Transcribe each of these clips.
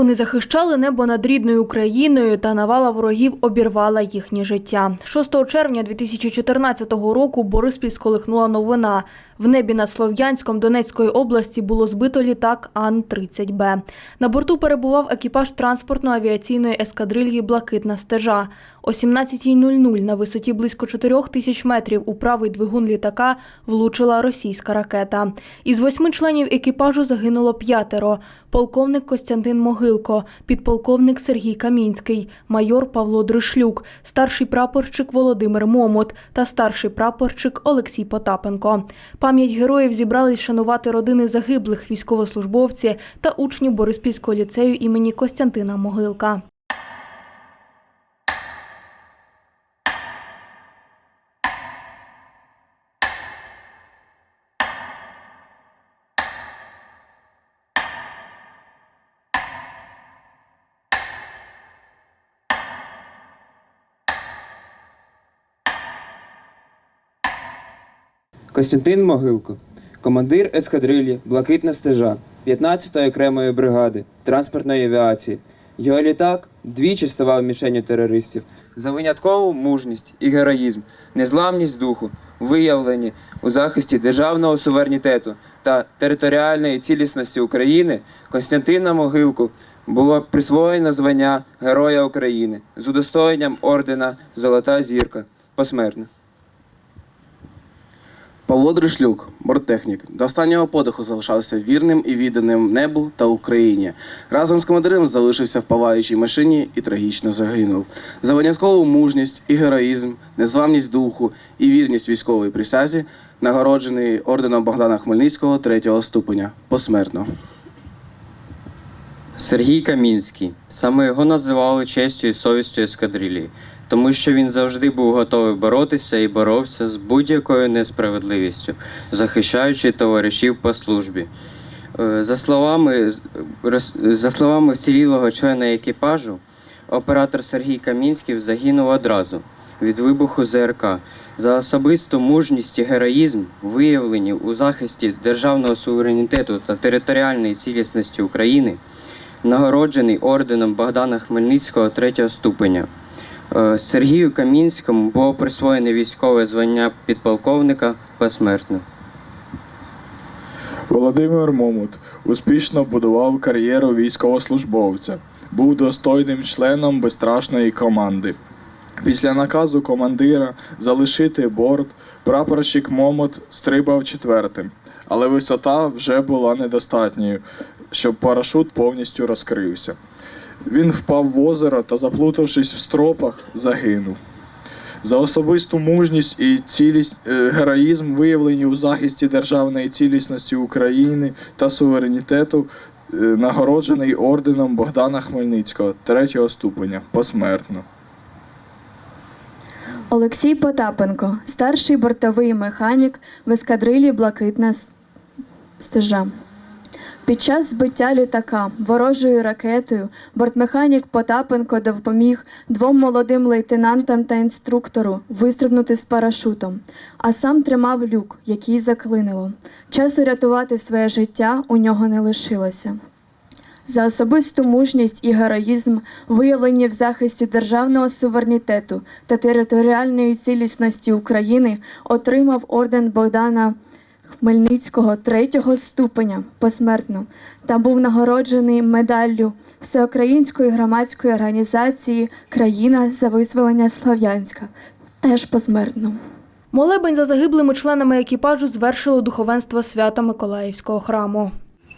Вони захищали небо над рідною Україною, та навала ворогів обірвала їхнє життя. 6 червня 2014 року Бориспіль сколихнула новина. В небі над Слов'янськом Донецької області було збито літак Ан-30Б. На борту перебував екіпаж транспортно-авіаційної ескадрильї Блакитна стежа. О 17.00 на висоті близько 4 тисяч метрів у правий двигун літака влучила російська ракета. Із восьми членів екіпажу загинуло п'ятеро. Полковник Костянтин Могилко, підполковник Сергій Камінський, майор Павло Дришлюк, старший прапорщик Володимир Момот та старший прапорщик Олексій Потапенко. Пам'ять героїв зібрались шанувати родини загиблих військовослужбовці та учні Бориспільського ліцею імені Костянтина Могилка. Костянтин Могилко, командир ескадрилі Блакитна стежа 15-ї окремої бригади транспортної авіації. Його літак двічі ставав мішенню терористів за виняткову мужність і героїзм, незламність духу, виявлені у захисті державного суверенітету та територіальної цілісності України Костянтина Могилку було присвоєно звання Героя України з удостоєнням ордена Золота зірка посмертно. Павло Дришлюк, борттехнік, до останнього подиху залишався вірним і відданим небу та Україні. Разом з командиром залишився в палаючій машині і трагічно загинув. За виняткову мужність і героїзм, незламність духу і вірність військової присязі, нагороджений орденом Богдана Хмельницького третього ступеня посмертно. Сергій Камінський. Саме його називали честю і совістю ескадрилії, тому що він завжди був готовий боротися і боровся з будь-якою несправедливістю, захищаючи товаришів по службі. Е, За словами, за словами вцілілого члена екіпажу, оператор Сергій Камінський загинув одразу від вибуху ЗРК за особисту мужність і героїзм, виявлені у захисті державного суверенітету та територіальної цілісності України нагороджений орденом Богдана Хмельницького третього ступеня. Е, Сергію Камінському було присвоєне військове звання підполковника посмертно. Володимир Момут успішно будував кар'єру військовослужбовця, був достойним членом безстрашної команди. Після наказу командира залишити борт, прапорщик Момот стрибав четвертим, але висота вже була недостатньою, щоб парашут повністю розкрився. Він впав в озеро та, заплутавшись в стропах, загинув. За особисту мужність і цілість, е, героїзм, виявлені у захисті державної цілісності України та суверенітету, е, нагороджений орденом Богдана Хмельницького третього ступеня посмертно. Олексій Потапенко, старший бортовий механік в ескадрилі Блакитна стежа. Під час збиття літака ворожою ракетою бортмеханік Потапенко допоміг двом молодим лейтенантам та інструктору вистрибнути з парашутом, а сам тримав люк, який заклинило. Часу рятувати своє життя у нього не лишилося. За особисту мужність і героїзм, виявлені в захисті державного суверенітету та територіальної цілісності України, отримав орден Богдана Хмельницького третього ступеня посмертно та був нагороджений медаллю Всеукраїнської громадської організації Країна за визволення Слов'янська теж посмертно. Молебень за загиблими членами екіпажу звершило духовенство свято Миколаївського храму.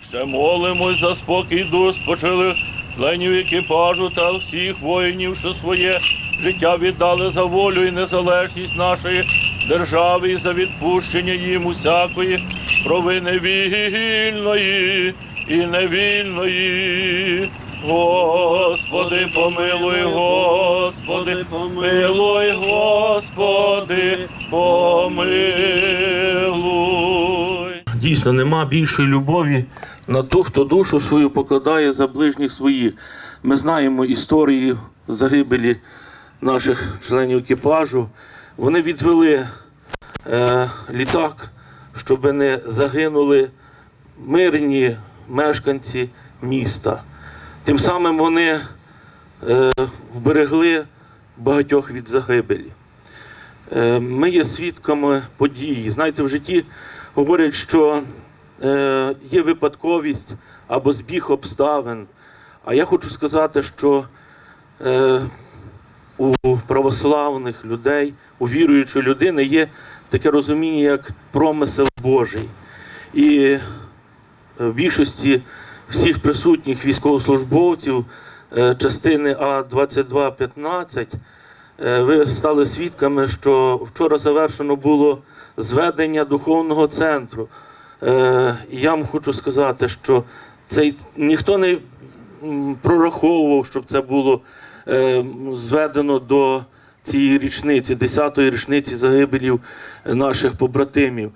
Ще молимось за спокій душ спочилих членів екіпажу та всіх воїнів, що своє життя віддали за волю і незалежність нашої держави і за відпущення їм усякої провини вільної і невільної. Господи, помилуй, Господи, помилуй, Господи, помилуй. Дійсно, нема більшої любові на ту, хто душу свою покладає за ближніх своїх. Ми знаємо історії загибелі наших членів екіпажу. Вони відвели е, літак, щоб не загинули мирні мешканці міста. Тим самим вони е, вберегли багатьох від загибелі. Е, Ми є свідками події. Знаєте, в житті говорять, що е, є випадковість або збіг обставин. А я хочу сказати, що е, у православних людей, у віруючої людини є таке розуміння, як промисел Божий. І е, в більшості всіх присутніх військовослужбовців е, частини А-2215 е, ви стали свідками, що вчора завершено було зведення духовного центру. Я вам хочу сказати, що цей ніхто не прораховував, щоб це було зведено до цієї річниці, 10-ї річниці загибелів наших побратимів.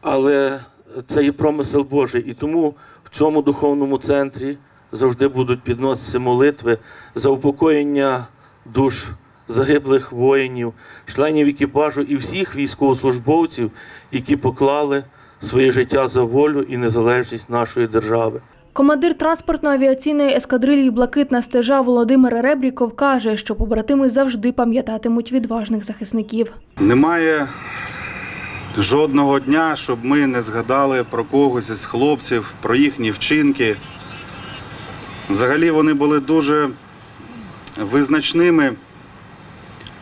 Але це є промисел Божий. І тому в цьому духовному центрі завжди будуть підноситися молитви за упокоєння душ загиблих воїнів, членів екіпажу і всіх військовослужбовців, які поклали своє життя за волю і незалежність нашої держави. Командир транспортно-авіаційної ескадрилії Блакитна стежа Володимир Ребріков каже, що побратими завжди пам'ятатимуть відважних захисників. Немає жодного дня, щоб ми не згадали про когось із хлопців, про їхні вчинки. Взагалі вони були дуже визначними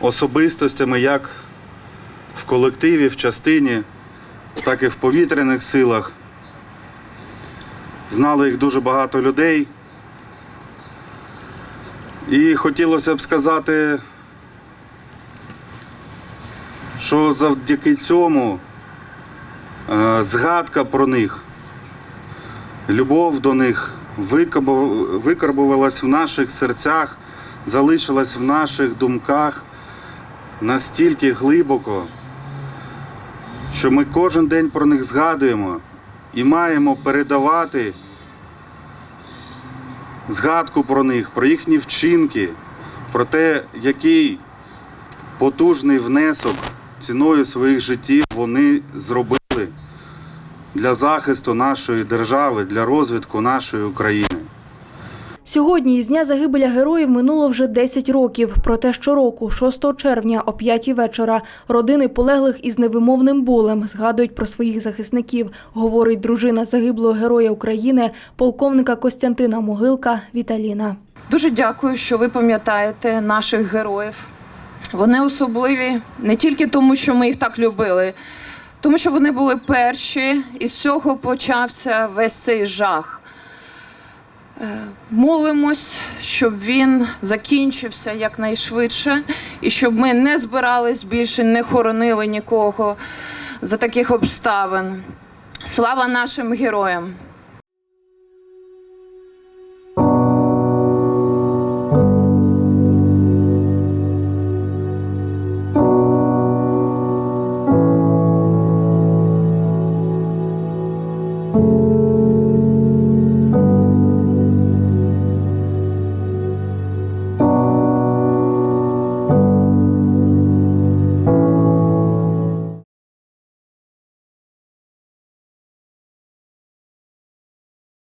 особистостями як в колективі, в частині, так і в повітряних силах. Знали їх дуже багато людей. І хотілося б сказати що завдяки цьому е, згадка про них, любов до них викарбувалась в наших серцях, залишилась в наших думках настільки глибоко, що ми кожен день про них згадуємо і маємо передавати згадку про них, про їхні вчинки, про те, який потужний внесок ціною своїх життів вони зробили для захисту нашої держави, для розвитку нашої України. Сьогодні із дня загибеля героїв минуло вже 10 років. Проте щороку, 6 червня о 5 вечора, родини полеглих із невимовним болем згадують про своїх захисників, говорить дружина загиблого героя України, полковника Костянтина Могилка Віталіна. Дуже дякую, що ви пам'ятаєте наших героїв. Вони особливі не тільки тому, що ми їх так любили, тому що вони були перші, і з цього почався весь цей жах. Е, Молимось, щоб він закінчився якнайшвидше, і щоб ми не збирались більше, не хоронили нікого за таких обставин. Слава нашим героям!